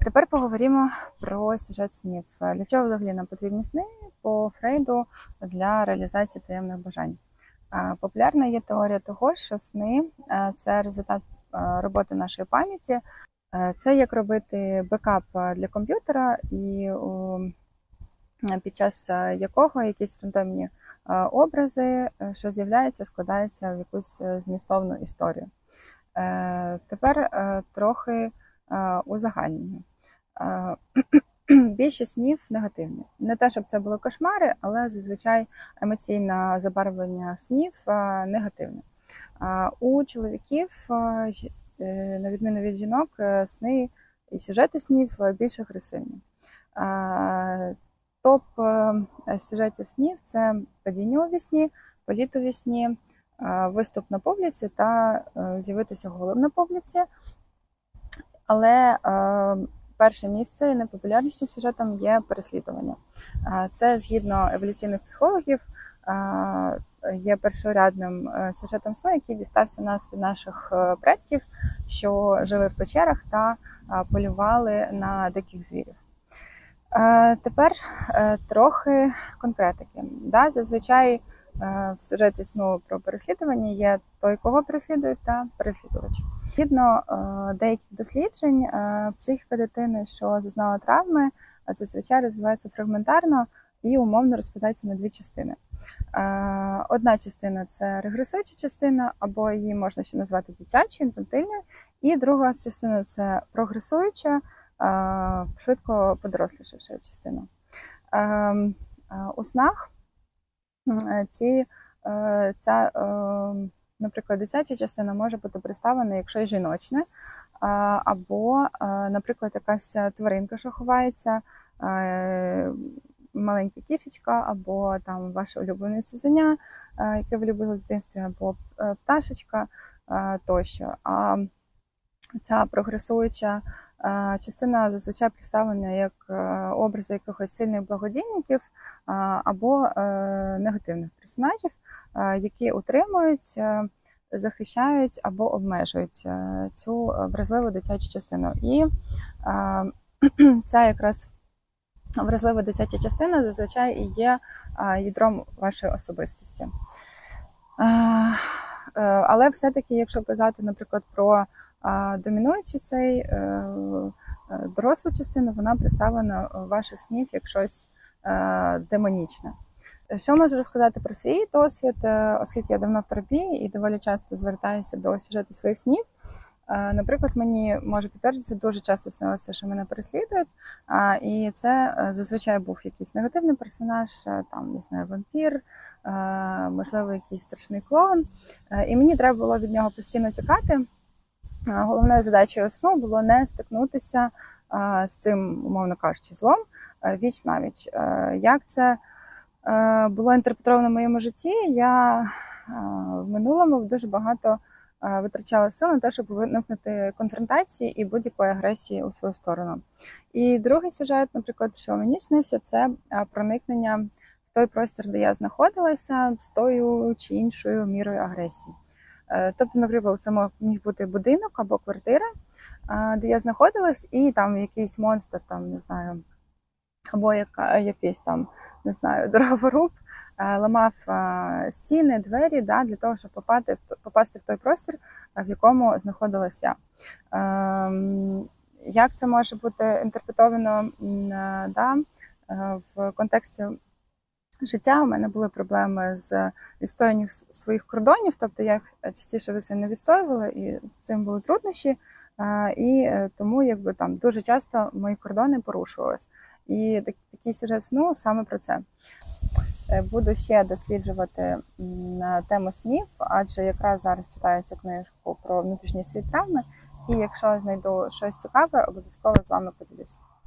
Тепер поговоримо про сюжет снів. Для чого взагалі нам потрібні сни по Фрейду для реалізації таємних бажань? Популярна є теорія того, що сни е, це результат е, роботи нашої пам'яті. Е, Це як робити бекап для комп'ютера, і під час якого якісь рандомні образи, що з'являються, складаються в якусь змістовну історію. Тепер трохи е, узагальнення. Е, Більшість снів негативні. Не те, щоб це були кошмари, але зазвичай емоційне забарвлення снів е, негативне. У чоловіків, на відміну від жінок, сни і сюжети снів більш агресивні. Топ сюжетів снів це падіння у вісні, політ у вісні, е, виступ на публіці та з'явитися голим на публіці. Але е, перше місце і найпопулярнішим сюжетом є переслідування. Е, Це згідно еволюційних психологів е, є першорядним сюжетом сну, який дістався нас від наших предків, що жили в печерах та полювали на диких звірів. Тепер трохи конкретики. Да, зазвичай в сюжеті сну про переслідування є той, кого переслідують, та переслідувач. Згідно е, деяких досліджень, е, психіка дитини, що зазнала травми, зазвичай розвивається фрагментарно і умовно розпадається на дві частини. Е, Одна частина це регресуюча частина, або її можна ще назвати дитячою, інфантильною, і друга частина це прогресуюча, е, швидко подорослішавша частина. Е, е, У снах е, ці, е, ця, е, наприклад, дитяча частина може бути представлена, якщо й жіночне, або, е, наприклад, якась тваринка, що ховається, е, маленька кішечка, або там ваше улюблене цуценя, е, яке ви любили в дитинстві, або е, пташечка е, тощо. А ця прогресуюча е, частина зазвичай представлена як е, образи якихось сильних благодійників або е, негативних персонажів, які утримують, е, захищають або обмежують цю вразливу дитячу частину. І ця якраз вразлива дитяча частина зазвичай і є ядром вашої особистості. Але все-таки, якщо казати, наприклад, про а домінуючи цей е, е, дорослу частину, вона представлена у ваших снів як щось е, демонічне. Що можу розказати про свій досвід, оскільки я давно в терапії і доволі часто звертаюся до сюжету своїх снів. Наприклад, мені може підтвердитися, дуже часто снилося, що мене переслідують, і це зазвичай був якийсь негативний персонаж, там не знаю, вампір, можливо, якийсь страшний клоун. Е, І мені треба було від нього постійно тікати. Головною задачею сну було не стикнутися з цим, умовно кажучи, злом віч на віч. Е, Як це е, було інтерпретовано в моєму житті? Я е, в минулому дуже багато е, витрачала сил на те, щоб виникнути конфронтації і будь-якої агресії у свою сторону. І другий сюжет, наприклад, що мені снився, це е, проникнення в той простір, де я знаходилася, з тою чи іншою мірою агресії. Е, Тобто, наприклад, це міг бути будинок або квартира, де я знаходилась, і там якийсь монстр, там не знаю, або яка, якийсь там не знаю, дроворуб е, ламав е, стіни, двері да, для того, щоб попати попасти в той простір, е, в якому знаходилась я. Ем, Як це може бути інтерпретовано е, да, е, в контексті життя? У мене були проблеми з відстоюванням своїх кордонів, тобто я їх частіше все не відстоювала, і цим були труднощі. І е, тому якби там дуже часто мої кордони порушувались. І так- такий сюжет сну саме про це. Е, Буду ще досліджувати на тему снів, адже якраз зараз читаю цю книжку про внутрішній світ травми. І якщо знайду щось цікаве, обов'язково з вами поділюся.